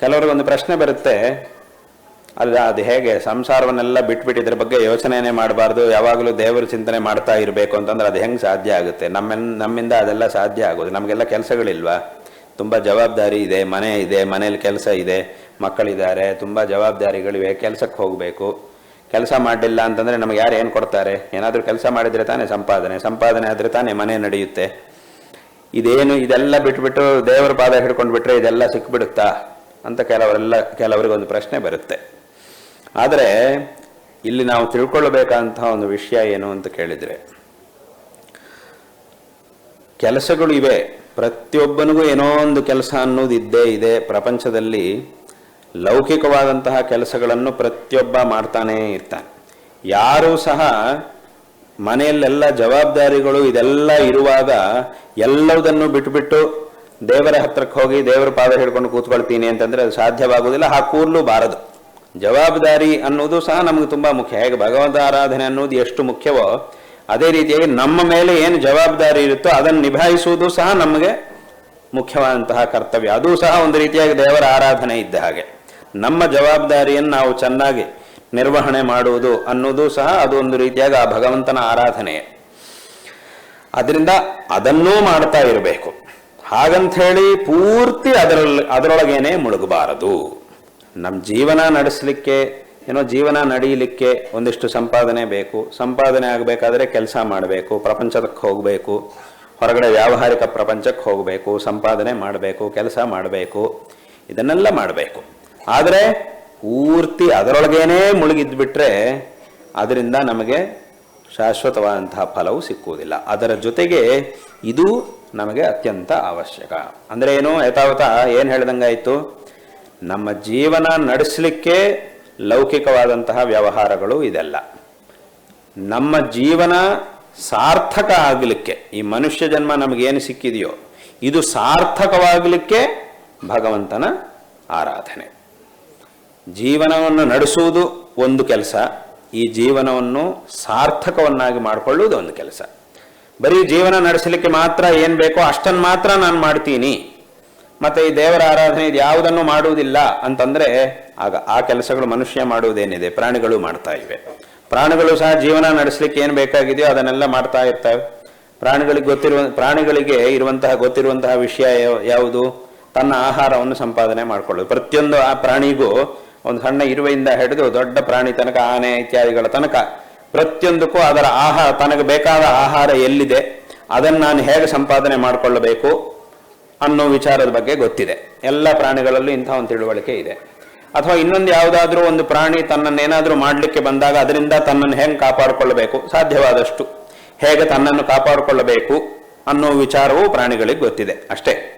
ಕೆಲವರಿಗೊಂದು ಪ್ರಶ್ನೆ ಬರುತ್ತೆ, ಅಲ್ಲ, ಅದು ಹೇಗೆ? ಸಂಸಾರವನ್ನೆಲ್ಲ ಬಿಟ್ಬಿಟ್ಟು ಇದ್ರ ಬಗ್ಗೆ ಯೋಚನೆನೇ ಮಾಡಬಾರ್ದು. ಯಾವಾಗಲೂ ದೇವರ ಚಿಂತನೆ ಮಾಡ್ತಾ ಇರಬೇಕು ಅಂತಂದ್ರೆ ಅದು ಹೆಂಗೆ ಸಾಧ್ಯ ಆಗುತ್ತೆ? ನಮ್ಮ ನಮ್ಮಿಂದ ಅದೆಲ್ಲ ಸಾಧ್ಯ ಆಗೋದು. ನಮಗೆಲ್ಲ ಕೆಲಸಗಳಿಲ್ವಾ? ತುಂಬ ಜವಾಬ್ದಾರಿ ಇದೆ, ಮನೆ ಇದೆ, ಮನೇಲಿ ಕೆಲಸ ಇದೆ, ಮಕ್ಕಳಿದ್ದಾರೆ, ತುಂಬ ಜವಾಬ್ದಾರಿಗಳಿವೆ, ಕೆಲಸಕ್ಕೆ ಹೋಗಬೇಕು. ಕೆಲಸ ಮಾಡಲಿಲ್ಲ ಅಂತಂದರೆ ನಮಗೆ ಯಾರು ಏನು ಕೊಡ್ತಾರೆ? ಏನಾದರೂ ಕೆಲಸ ಮಾಡಿದರೆ ತಾನೇ ಸಂಪಾದನೆ. ಸಂಪಾದನೆ ಆದರೆ ತಾನೇ ಮನೆ ನಡೆಯುತ್ತೆ. ಇದೇನು, ಇದೆಲ್ಲ ಬಿಟ್ಬಿಟ್ಟು ದೇವರ ಪಾದ ಹಿಡ್ಕೊಂಡು ಬಿಟ್ರೆ ಇದೆಲ್ಲ ಸಿಕ್ಬಿಡುತ್ತಾ? ಅಂತ ಕೆಲವರೆಲ್ಲ ಕೆಲವರಿಗೆ ಒಂದು ಪ್ರಶ್ನೆ ಬರುತ್ತೆ. ಆದರೆ, ಇಲ್ಲಿ ನಾವು ತಿಳ್ಕೊಳ್ಳಬೇಕಂತಹ ಒಂದು ವಿಷಯ ಏನು ಅಂತ ಕೇಳಿದರೆ, ಕೆಲಸಗಳು ಇವೆ. ಪ್ರತಿಯೊಬ್ಬನಿಗೂ ಏನೋ ಒಂದು ಕೆಲಸ ಅನ್ನೋದು ಇದ್ದೇ ಇದೆ. ಪ್ರಪಂಚದಲ್ಲಿ ಲೌಕಿಕವಾದಂತಹ ಕೆಲಸಗಳನ್ನು ಪ್ರತಿಯೊಬ್ಬ ಮಾಡ್ತಾನೇ ಇರ್ತಾನೆ. ಯಾರೂ ಸಹ ಮನೆಯಲ್ಲೆಲ್ಲ ಜವಾಬ್ದಾರಿಗಳು ಇದೆಲ್ಲ ಇರುವಾಗ ಎಲ್ಲದನ್ನು ಬಿಟ್ಬಿಟ್ಟು ದೇವರ ಹತ್ರಕ್ಕೆ ಹೋಗಿ ದೇವರ ಪಾದ ಹಿಡ್ಕೊಂಡು ಕೂತ್ಕೊಳ್ತೀನಿ ಅಂತಂದ್ರೆ ಅದು ಸಾಧ್ಯವಾಗುವುದಿಲ್ಲ. ಆ ಕೂರ್ಲು ಬಾರದು. ಜವಾಬ್ದಾರಿ ಅನ್ನೋದು ಸಹ ನಮಗೆ ತುಂಬಾ ಮುಖ್ಯ. ಹೇಗೆ ಭಗವಂತ ಆರಾಧನೆ ಅನ್ನೋದು ಎಷ್ಟು ಮುಖ್ಯವೋ, ಅದೇ ರೀತಿಯಾಗಿ ನಮ್ಮ ಮೇಲೆ ಏನು ಜವಾಬ್ದಾರಿ ಇರುತ್ತೋ ಅದನ್ನು ನಿಭಾಯಿಸುವುದು ಸಹ ನಮಗೆ ಮುಖ್ಯವಾದಂತಹ ಕರ್ತವ್ಯ. ಅದು ಸಹ ಒಂದು ರೀತಿಯಾಗಿ ದೇವರ ಆರಾಧನೆ ಇದ್ದ ಹಾಗೆ. ನಮ್ಮ ಜವಾಬ್ದಾರಿಯನ್ನು ನಾವು ಚೆನ್ನಾಗಿ ನಿರ್ವಹಣೆ ಮಾಡುವುದು ಅನ್ನೋದು ಸಹ ಅದು ಒಂದು ರೀತಿಯಾಗಿ ಆ ಭಗವಂತನ ಆರಾಧನೆಯೇ. ಅದರಿಂದ ಅದನ್ನೂ ಮಾಡ್ತಾ ಇರಬೇಕು. ಹಾಗಂತ ಹೇಳಿ ಪೂರ್ತಿ ಅದರಲ್ಲಿ ಅದರೊಳಗೇನೆ ಮುಳುಗಬಾರದು. ನಮ್ಮ ಜೀವನ ನಡೆಸಲಿಕ್ಕೆ, ಏನೋ ಜೀವನ ನಡೆಯಲಿಕ್ಕೆ ಒಂದಿಷ್ಟು ಸಂಪಾದನೆ ಬೇಕು. ಸಂಪಾದನೆ ಆಗಬೇಕಾದ್ರೆ ಕೆಲಸ ಮಾಡಬೇಕು ಪ್ರಪಂಚಕ್ಕೆ ಹೋಗಬೇಕು, ಹೊರಗಡೆ ವ್ಯಾವಹಾರಿಕ ಪ್ರಪಂಚಕ್ಕೆ ಹೋಗಬೇಕು, ಸಂಪಾದನೆ ಮಾಡಬೇಕು, ಕೆಲಸ ಮಾಡಬೇಕು, ಇದನ್ನೆಲ್ಲ ಮಾಡಬೇಕು. ಆದರೆ ಪೂರ್ತಿ ಅದರೊಳಗೇನೆ ಮುಳುಗಿದ್ಬಿಟ್ರೆ ಅದರಿಂದ ನಮಗೆ ಶಾಶ್ವತವಾದಂತಹ ಫಲವು ಸಿಕ್ಕುವುದಿಲ್ಲ. ಅದರ ಜೊತೆಗೆ ಇದು ನಮಗೆ ಅತ್ಯಂತ ಅವಶ್ಯಕ. ಅಂದರೆ ಏನು, ಯಥಾವತ ಏನು ಹೇಳ್ದಂಗಾಯಿತು? ನಮ್ಮ ಜೀವನ ನಡೆಸಲಿಕ್ಕೆ ಲೌಕಿಕವಾದಂತಹ ವ್ಯವಹಾರಗಳು ಇದೆಲ್ಲ. ನಮ್ಮ ಜೀವನ ಸಾರ್ಥಕ ಆಗಲಿಕ್ಕೆ, ಈ ಮನುಷ್ಯ ಜನ್ಮ ನಮಗೇನು ಸಿಕ್ಕಿದೆಯೋ, ಇದು ಸಾರ್ಥಕವಾಗಲಿಕ್ಕೆ ಭಗವಂತನ ಆರಾಧನೆ. ಜೀವನವನ್ನು ನಡೆಸುವುದು ಒಂದು ಕೆಲಸ, ಈ ಜೀವನವನ್ನು ಸಾರ್ಥಕವನ್ನಾಗಿ ಮಾಡಿಕೊಳ್ಳುವುದು ಒಂದು ಕೆಲಸ. ಬರೀ ಜೀವನ ನಡೆಸಲಿಕ್ಕೆ ಮಾತ್ರ ಏನು ಬೇಕೋ ಅಷ್ಟನ್ನು ಮಾತ್ರ ನಾನು ಮಾಡ್ತೀನಿ. ಮತ್ತೆ ಈ ದೇವರ ಆರಾಧನೆ ಇದು ಯಾವುದನ್ನು ಮಾಡುವುದಿಲ್ಲ ಅಂತಂದ್ರೆ ಆಗ ಆ ಕೆಲಸಗಳು ಮನುಷ್ಯ ಮಾಡುವುದೇನಿದೆ, ಪ್ರಾಣಿಗಳು ಮಾಡ್ತಾ ಇವೆ. ಪ್ರಾಣಿಗಳು ಸಹ ಜೀವನ ನಡೆಸಲಿಕ್ಕೆ ಏನು ಬೇಕಾಗಿದೆಯೋ ಅದನ್ನೆಲ್ಲ ಮಾಡ್ತಾ ಇರ್ತವೆ. ಪ್ರಾಣಿಗಳಿಗೆ ಗೊತ್ತಿರುವ, ಪ್ರಾಣಿಗಳಿಗೆ ಇರುವಂತಹ, ಗೊತ್ತಿರುವಂತಹ ವಿಷಯ ಯಾವುದು? ತನ್ನ ಆಹಾರವನ್ನು ಸಂಪಾದನೆ ಮಾಡಿಕೊಳ್ಳೋದು. ಪ್ರತಿಯೊಂದು ಆ ಪ್ರಾಣಿಗೂ ಒಂದು ಸಣ್ಣ ಇರುವೆಯಿಂದ ಹಿಡಿದು ದೊಡ್ಡ ಪ್ರಾಣಿ ತನಕ, ಆನೆ ಇತ್ಯಾದಿಗಳ ತನಕ ಪ್ರತಿಯೊಂದಕ್ಕೂ ಅದರ ಆಹಾರ, ತನಗೆ ಬೇಕಾದ ಆಹಾರ ಎಲ್ಲಿದೆ? ಅದನ್ನು ನಾನು ಹೇಗೆ ಸಂಪಾದನೆ ಮಾಡಿಕೊಳ್ಳಬೇಕು ಅನ್ನೋ ವಿಚಾರದ ಬಗ್ಗೆ ಗೊತ್ತಿದೆ. ಎಲ್ಲ ಪ್ರಾಣಿಗಳಲ್ಲೂ ಇಂಥ ಒಂದು ತಿಳುವಳಿಕೆ ಇದೆ. ಅಥವಾ ಇನ್ನೊಂದು ಯಾವುದಾದ್ರೂ ಒಂದು ಪ್ರಾಣಿ ತನ್ನನ್ನೇನಾದ್ರೂ ಮಾಡಲಿಕ್ಕೆ ಬಂದಾಗ ಅದರಿಂದ ತನ್ನನ್ನು ಹೆಂಗೆ ಕಾಪಾಡಿಕೊಳ್ಳಬೇಕು? ಸಾಧ್ಯವಾದಷ್ಟು. ಹೇಗೆ ತನ್ನನ್ನು ಕಾಪಾಡಿಕೊಳ್ಳಬೇಕು ಅನ್ನೋ ವಿಚಾರವೂ ಪ್ರಾಣಿಗಳಿಗೆ ಗೊತ್ತಿದೆ ಅಷ್ಟೇ.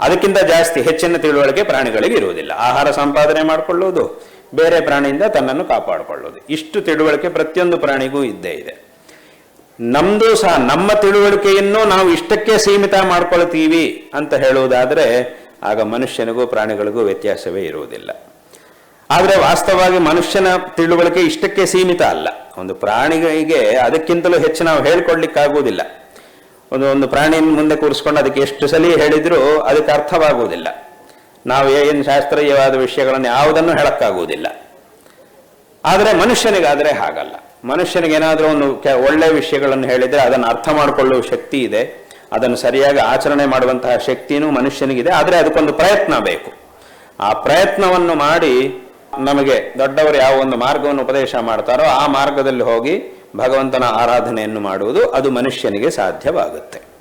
ಅದಕ್ಕಿಂತ ಜಾಸ್ತಿ ಹೆಚ್ಚಿನ ತಿಳುವಳಿಕೆ ಪ್ರಾಣಿಗಳಿಗೆ ಇರುವುದಿಲ್ಲ. ಆಹಾರ ಸಂಪಾದನೆ ಮಾಡಿಕೊಳ್ಳುವುದು ಬೇರೆ ಪ್ರಾಣಿಯಿಂದ ತನ್ನನ್ನು ಕಾಪಾಡಿಕೊಳ್ಳೋದು. ಇಷ್ಟು ತಿಳುವಳಿಕೆ ಪ್ರತಿಯೊಂದು ಪ್ರಾಣಿಗೂ ಇದ್ದೇ ಇದೆ. ನಮ್ಮದು ಸಹ ನಮ್ಮ ತಿಳುವಳಿಕೆಯನ್ನು ನಾವು ಇಷ್ಟಕ್ಕೆ ಸೀಮಿತ ಮಾಡ್ಕೊಳ್ತೀವಿ ಅಂತ ಹೇಳುವುದಾದ್ರೆ ಆಗ ಮನುಷ್ಯನಿಗೂ ಪ್ರಾಣಿಗಳಿಗೂ ವ್ಯತ್ಯಾಸವೇ ಇರುವುದಿಲ್ಲ. ಆದರೆ ವಾಸ್ತವವಾಗಿ ಮನುಷ್ಯನ ತಿಳುವಳಿಕೆ ಇಷ್ಟಕ್ಕೆ ಸೀಮಿತ ಅಲ್ಲ. ಒಂದು ಪ್ರಾಣಿಗಳಿಗೆ ಅದಕ್ಕಿಂತಲೂ ಹೆಚ್ಚು ನಾವು ಹೇಳ್ಕೊಡ್ಲಿಕ್ಕಾಗುವುದಿಲ್ಲ. ಒಂದು ಒಂದು ಪ್ರಾಣಿಯನ್ನು ಮುಂದೆ ಕೂರಿಸ್ಕೊಂಡು ಅದಕ್ಕೆ ಎಷ್ಟು ಸಲ ಹೇಳಿದರೂ ಅದಕ್ಕೆ ಅರ್ಥವಾಗುವುದಿಲ್ಲ. ನಾವು ಏನು ಶಾಸ್ತ್ರೀಯವಾದ ವಿಷಯಗಳನ್ನು ಯಾವುದನ್ನು ಹೇಳಕ್ಕಾಗುವುದಿಲ್ಲ. ಆದರೆ ಮನುಷ್ಯನಿಗಾದರೆ ಹಾಗಲ್ಲ. ಮನುಷ್ಯನಿಗೇನಾದರೂ ಒಂದು ಕೆ- ಒಳ್ಳೆಯ ವಿಷಯಗಳನ್ನು ಹೇಳಿದರೆ ಅದನ್ನು ಅರ್ಥ ಮಾಡಿಕೊಳ್ಳುವ ಶಕ್ತಿ ಇದೆ. ಅದನ್ನು ಸರಿಯಾಗಿ ಆಚರಣೆ ಮಾಡುವಂತಹ ಶಕ್ತಿಯೂ ಮನುಷ್ಯನಿಗಿದೆ. ಆದರೆ ಅದಕ್ಕೊಂದು ಪ್ರಯತ್ನ ಬೇಕು. ಆ ಪ್ರಯತ್ನವನ್ನು ಮಾಡಿ ನಮಗೆ ದೊಡ್ಡವರು ಯಾವ ಒಂದು ಮಾರ್ಗವನ್ನು ಉಪದೇಶ ಮಾಡ್ತಾರೋ ಆ ಮಾರ್ಗದಲ್ಲಿ ಹೋಗಿ ಭಗವಂತನ ಆರಾಧನೆಯನ್ನು ಮಾಡುವುದು ಅದು ಮನುಷ್ಯನಿಗೆ ಸಾಧ್ಯವಾಗುತ್ತೆ.